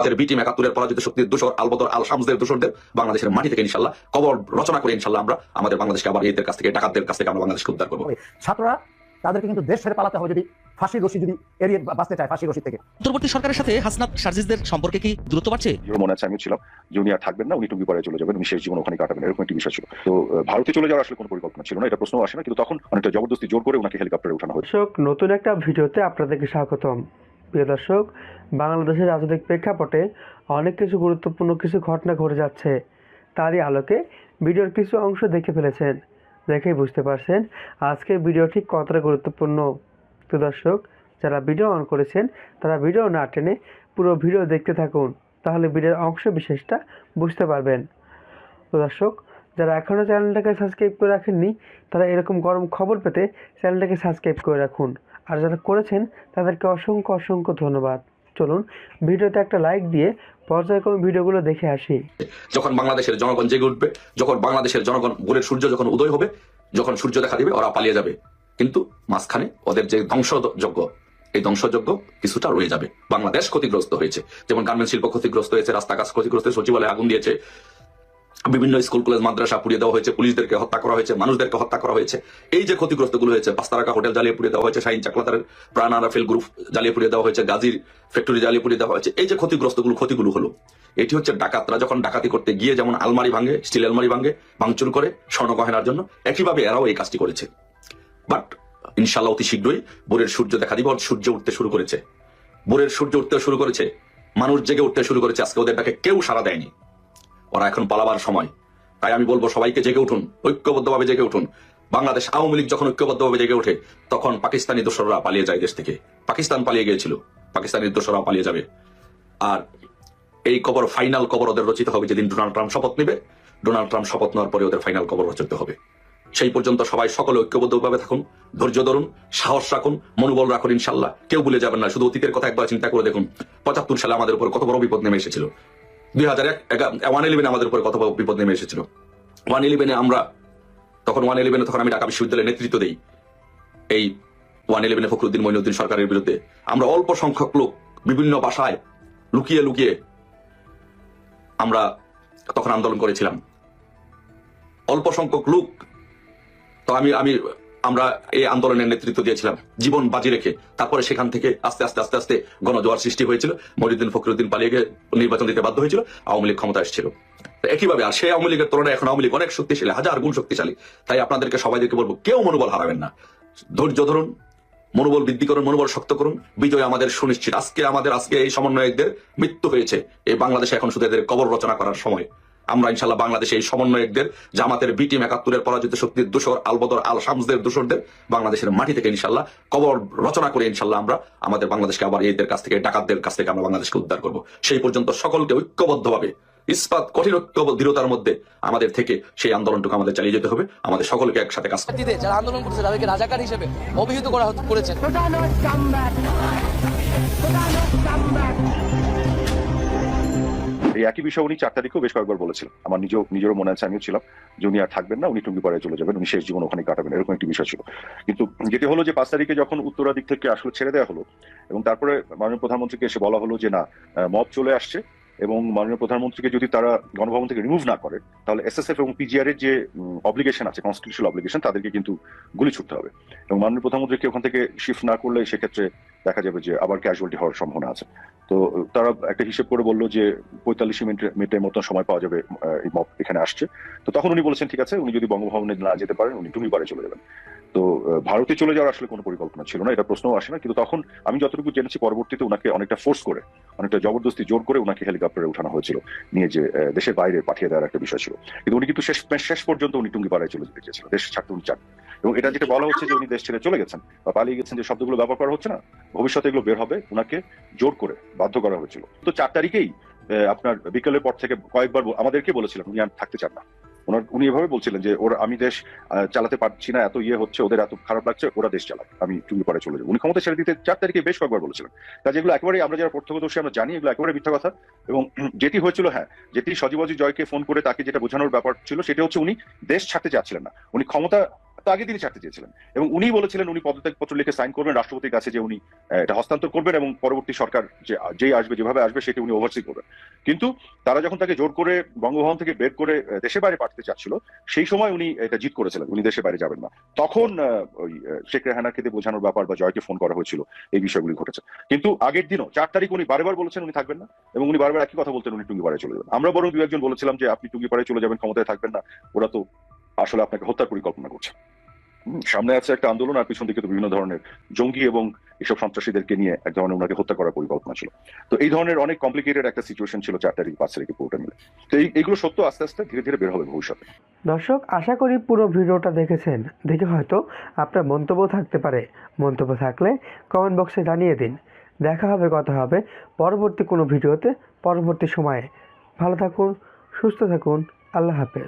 আমাদের B team একাত্তরের পরাজিত শক্তির দোষর আলবদর আল শামসদের দোষরদের বাংলাদেশের মাটি থেকে ইনশাল্লাহ কবর রচনা করে ইনশাল্লাহ আমরা আমাদের বাংলাদেশকে আবার এদের কাছ থেকে ডাকাতদের কাছ থেকে আমরা বাংলাদেশকে উদ্ধার করব। ছাত্ররা তাদেরকে কিন্তু দেশ ছেড়ে পালাতে হবে যদি ফাঁসির রশি যদি এড়িয়ে বাঁচতে চায় ফাঁসির রশি থেকে। সরকারের সাথে হাসনাত সার্জিসদের সম্পর্কে কি দূরত্ব বাড়ছে? মনে আছে আমিও ছিলাম যে উনি আর থাকবেন না উনি টুঙ্গি পরে চলে যাবেন উনি শেষ জীবন ওখানে কাটাবেন এরকম একটি বিষয় ছিল। তো ভারতে চলে যাওয়ার আসলে কোনো পরিকল্পনা ছিল না এটা প্রশ্ন আসে না কিন্তু তখন অনেকটা জবরদস্তি জোর করে ওনাকে হেলিকপ্টারে উঠানো হয়েছে। নতুন একটা ভিডিওতে আপনাদেরকে স্বাগতম। প্রিয় দর্শক, বাংলাদেশের রাজনৈতিক প্রেক্ষাপটে অনেক কিছু গুরুত্বপূর্ণ কিছু ঘটনা ঘটে যাচ্ছে। তারই আলোকে ভিডিওর কিছু অংশ দেখে ফেলেছেন। দেখেই বুঝতে পারছেন আজকের ভিডিও ঠিক কতটা গুরুত্বপূর্ণ। তো দর্শক, যারা ভিডিও অন করেছেন, তারা ভিডিও না টেনে পুরো ভিডিও দেখতে থাকুন। তাহলে ভিডিওর অংশ বিশেষটা বুঝতে পারবেন। তো দর্শক, যারা এখনও চ্যানেলটাকে সাবস্ক্রাইব করে রাখেননি, তারা এরকম গরম খবর পেতে চ্যানেলটাকে সাবস্ক্রাইব করে রাখুন। আর যারা করেছেন, তাদেরকে অসংখ্য অসংখ্য ধন্যবাদ। চলুন, ভিডিওতে একটা লাইক দিয়ে পর্যায়ক্রমে ভিডিওগুলো দেখে আসি। যখন বাংলাদেশের জনগণ জেগে উঠবে, যখন বাংলাদেশের জনগণ ভোরের সূর্য যখন উদয় হবে, যখন সূর্য দেখা দিবে, ওরা পালিয়ে যাবে। কিন্তু মাঝখানে ওদের যে ধ্বংসযজ্ঞ, এই ধ্বংসযজ্ঞ কিছুটা রয়ে যাবে। বাংলাদেশ ক্ষতিগ্রস্ত হয়েছে। যেমন গার্মেন্ট শিল্প ক্ষতিগ্রস্ত হয়েছে, রাস্তাঘাট ক্ষতিগ্রস্ত সচিবালয়ে আগুন দিয়েছে। বিভিন্ন স্কুল, কলেজ, মাদ্রাসা পুড়িয়ে দেওয়া হয়েছে, পুলিশদেরকে হত্যা করা হয়েছে, মানুষদেরকে হত্যা করা হয়েছে। এই যে ক্ষতিগ্রস্তগুলো হয়েছে, পাঁচতারাকা হোটেল জ্বালিয়ে পুড়িয়ে দেওয়া হয়েছে, শাহিন চাকলাতারের প্রাণ আরাফেল গ্রুপ জ্বালিয়ে পুড়িয়ে দেওয়া হয়েছে, গাজীর ফ্যাক্টরি জ্বালিয়ে পুড়িয়ে দেওয়া হয়েছে। এই যে ক্ষতিগ্রস্তগুলো ক্ষতিগুলো হলো, এটি হচ্ছে ডাকাতরা যখন ডাকাতি করতে গিয়ে যেমন আলমারি ভাঙে, স্টিল আলমারি ভাঙে, ভাঙচুর করে স্বর্ণ গহেনার জন্য, একইভাবে এরাও এই কাজটি করেছে। বাট ইনশাল্লাহ অতি শীঘ্রই বোরের সূর্য দেখা দিবে সূর্য উঠতে শুরু করেছে। বোরের সূর্য উঠতে শুরু করেছে, মানুষ জেগে উঠতে শুরু করেছে, আজকে ওদের ডাকে কেউ সাড়া দেয়নি। ওরা এখন পালাবার সময়। তাই আমি বলব সবাইকে জেগে উঠুন, ঐক্যবদ্ধভাবে জেগে উঠুন। বাংলাদেশ আওয়ামী লীগ যখন ঐক্যবদ্ধভাবে জেগে ওঠে, তখন পাকিস্তানি দোসররা পালিয়ে যায় দেশ থেকে। পাকিস্তান পালিয়ে গিয়েছিল, পাকিস্তানি দোসররা পালিয়ে যাবে। আর এই কবর, ফাইনাল কবর ওদের রচিত হবে যেদিন ডোনাল্ড ট্রাম্প শপথ নেবে। ডোনাল্ড ট্রাম্প শপথ নেওয়ার পরে ওদের ফাইনাল কবর রচিত হবে। সেই পর্যন্ত সবাই সকলে ঐক্যবদ্ধভাবে থাকুন, ধৈর্য ধরুন, সাহস রাখুন, মনোবল রাখুন ইনশাল্লাহ। কেউ ভুলে যাবেন না, শুধু অতীতের কথা একবার চিন্তা করে দেখুন। পঁচাত্তর সালে আমাদের উপর কত বড় বিপদ নেমে এসেছিল। দুই হাজার এক ওয়ান ইলেভেনে আমাদের উপর কত বিপদ নেমে এসেছিল। ওয়ান ইলেভেনে আমরা তখন ওয়ান ইলেভেনে তখন আমি ঢাকা নেতৃত্ব দেই। এই ওয়ান ইলেভেনে ফখরুদ্দিন মইনুদ্দিন সরকারের বিরুদ্ধে। আমরা অল্প সংখ্যক লোক বিভিন্ন বাসায় লুকিয়ে লুকিয়ে আমরা তখন আন্দোলন করেছিলাম। অল্প সংখ্যক লোক, তো আমি আমি আমরা এই আন্দোলনের নেতৃত্ব দিয়েছিলাম। জীবন বাজি রেখে তারপরে সেখান থেকে আস্তে আস্তে আস্তে আস্তে গণজোয়ার সৃষ্টি হয়েছিল। মহিউদ্দিন ফখরুদ্দিন পালিয়ে গিয়ে নির্বাচন দিতে বাধ্য হয়েছিল। আওয়ামী লীগ ক্ষমতা এসেছিল। একইভাবে আর সেই আওয়ামী লীগের তুলনায় এখন আওয়ামী লীগ অনেক শক্তিশালী, হাজার গুণ শক্তিশালী। তাই আপনাদেরকে সবাইদেরকে বলব, কেউ মনোবল হারাবেন না। ধৈর্য ধরুন, মনোবল বৃদ্ধি করুন, মনোবল শক্ত করুন। বিজয় আমাদের সুনিশ্চিত। আজকে আমাদের, আজকে এই সমন্বয়কদের মৃত্যু হয়েছে। এই বাংলাদেশে এখন শুধু এদের কবর রচনা করার সময়। আমরা ইনশাল্লাহ বাংলাদেশে এই সমন্বয়কদের, জামাতের বি একাত্তরের পরাজিত শক্তির দোষর, আলবদর আল শামসদের দোষরদের বাংলাদেশের মাটি থেকে ইনশাল্লাহ কবর রচনা করে ইনশাল্লাহ আমরা আমাদের বাংলাদেশকে আবার এদের কাছ থেকে, ডাকাতদের কাছ থেকে আমরা বাংলাদেশকে উদ্ধার করব। সেই পর্যন্ত সকলকে ঐক্যবদ্ধভাবে, ইস্পাত কঠিন দৃঢ়তার মধ্যে আমাদের থেকে সেই আন্দোলনটুকু আমাদের চালিয়ে যেতে হবে। আমাদের সকলকে একসাথে কাজ করতে। যারা আন্দোলন করছে, তাদেরকে রাজাকার হিসেবে অভিহিত করা হচ্ছে- এই একই বিষয় উনি চার তারিখেও বেশ কয়েকবার বলেছিলেন। আমার নিজেও, নিজেরও মনে আছে, আমিও ছিলাম। যে উনি আর থাকবেন না, উনি টুঙ্গি পরে চলে যাবেন, উনি শেষ জীবন ওখানে কাটাবেন, এরকম একটি বিষয় ছিল। কিন্তু যেটি হলো যে পাঁচ তারিখে যখন উত্তরা দিক থেকে আসলে, ছেড়ে দেওয়া হলো, এবং তারপরে মাননীয় প্রধানমন্ত্রীকে এসে বলা হলো যে না মব চলে আসছে, এবং মাননীয় প্রধানমন্ত্রীকে যদি তারা গণভবন থেকে রিমুভ না করে, তাহলে এসএসএফ এবং পিজিআর এর যে অব্লিগেশন আছে কনস্টিটিউশনাল অব্লিগেশন তাদেরকে কিন্তু গুলি ছুটতে হবে। এবং মাননীয় প্রধানমন্ত্রীকে ওখান থেকে শিফট না করলে, সেক্ষেত্রে দেখা যাবে যে আবার ক্যাজুয়ালিটি হওয়ার সম্ভাবনা আছে। তো, তারা একটা হিসেব করে বলল যে পঁয়তাল্লিশ মিনিট, মিনিটের মতন সময় পাওয়া যাবে এই এখানে আসছে। তো তখন উনি বলেছেন, ঠিক আছে, উনি যদি বঙ্গভবনে না যেতে পারেন, উনি টুঙ্গিপাড়ে চলে যাবেন। তো ভারতে চলে যাওয়ার আসলে কোনো পরিকল্পনা ছিল না, এটা প্রশ্নও আসে না। কিন্তু তখন আমি যতটুকু জেনেছি, পরবর্তীতে ওনাকে অনেকটা ফোর্স করে, অনেকটা জবরদস্তি জোর করে ওনাকে হেলিকপ্টারে উঠানো হয়েছিল, নিয়ে যে দেশের বাইরে পাঠিয়ে দেওয়ার একটা বিষয় ছিল। কিন্তু উনি কিন্তু শেষ শেষ পর্যন্ত উনি টুঙ্গিপাড়ায় চলে যেতে চেয়েছিল। দেশ ছাড়তে উনি চান এবং এটা যেটা বলা হচ্ছে যে উনি দেশ ছেড়ে চলে গেছেন বা পালিয়ে গেছেন যে শব্দগুলো ব্যবহার করা হচ্ছে না ভবিষ্যতে এগুলো বের হবে ওনাকে জোর করে বাধ্য করা হয়েছিল। তো চার তারিখেই আপনার বিকেলের পর থেকে কয়েকবার আমাদেরকে বলেছিলেন উনি আর থাকতে চান না। ওনার উনি এভাবে বলছিলেন যে ওরা আমি দেশ চালাতে পারছি না এত ইয়ে হচ্ছে ওদের এত খারাপ লাগছে ওরা দেশ চালাক আমি টুঙ্গি পরে চলে যাব। উনি ক্ষমতা ছেড়ে দিতে চার তারিখে বেশ কয়েকবার বলেছিলেন। কাজে এগুলো একেবারে আমরা যারা প্রত্যক্ষদর্শী আমরা জানি এগুলো একেবারে মিথ্যা কথা এবং যেটি হয়েছিল হ্যাঁ যেটি সজীবাজি জয়কে ফোন করে তাকে যেটা বোঝানোর ব্যাপার ছিল সেটা হচ্ছে উনি দেশ ছাড়তে চাচ্ছিলেন না। উনি ক্ষমতা তো আগে তিনি ছাড়তে চেয়েছিলেন। এবং উনি বলেছিলেন, উনি পদত্যাগপত্র লিখে সাইন করবেন, রাষ্ট্রপতির কাছে যে উনি এটা হস্তান্তর করবেন এবং পরবর্তী সরকার যে, যেই আসবে, যেভাবে আসবে, সেটি উনি ওভারসি করবেন। কিন্তু তারা যখন তাকে জোর করে বঙ্গভবন থেকে বের করে দেশের বাইরে পাঠাতে চাচ্ছিল, সেই সময় উনি এটা জিত করেছিলেন, উনি দেশের বাইরে যাবেন না। তখন ওই শেখ রেহানাকে দিয়ে বোঝানোর ব্যাপার বা জয়কে ফোন করা হয়েছিল, এই বিষয়গুলি ঘটেছে। কিন্তু আগের দিনও, চার তারিখ উনি বারবার বলেছেন উনি থাকবেন না, এবং উনি বারবার একই কথা বলতেন, উনি টুঙ্গিপাড়ায় চলে যাবেন। আমরা বরং দু একজন বলেছিলাম যে, আপনি টুঙ্গিপাড়ায় চলে যাবেন, ক্ষমতায় থাকবেন না, ওরা তো আসলে আপনাকে হত্যার পরিকল্পনা করছে। সামনে আছে একটা আন্দোলন আর পিছন দিকে তো বিভিন্ন ধরনের জঙ্গি এবং এসব সন্ত্রাসীদেরকে নিয়ে এক ধরনের ওনাকে হত্যা করার পরিকল্পনা ছিল। তো এই ধরনের অনেক কমপ্লিকেটেড একটা সিচুয়েশন ছিল চার তারিখ পাঁচ তারিখে পুরোটা মিলে। তো এই- এইগুলো সত্য আস্তে আস্তে ধীরে ধীরে বের হবে ভবিষ্যতে। দর্শক, আশা করি পুরো ভিডিওটা দেখেছেন। দেখে হয়তো আপনার মন্তব্য থাকতে পারে। মন্তব্য থাকলে কমেন্ট বক্সে জানিয়ে দিন। দেখা হবে, কথা হবে পরবর্তী কোনো ভিডিওতে, পরবর্তী সময়ে। ভালো থাকুন, সুস্থ থাকুন। আল্লাহ হাফেজ।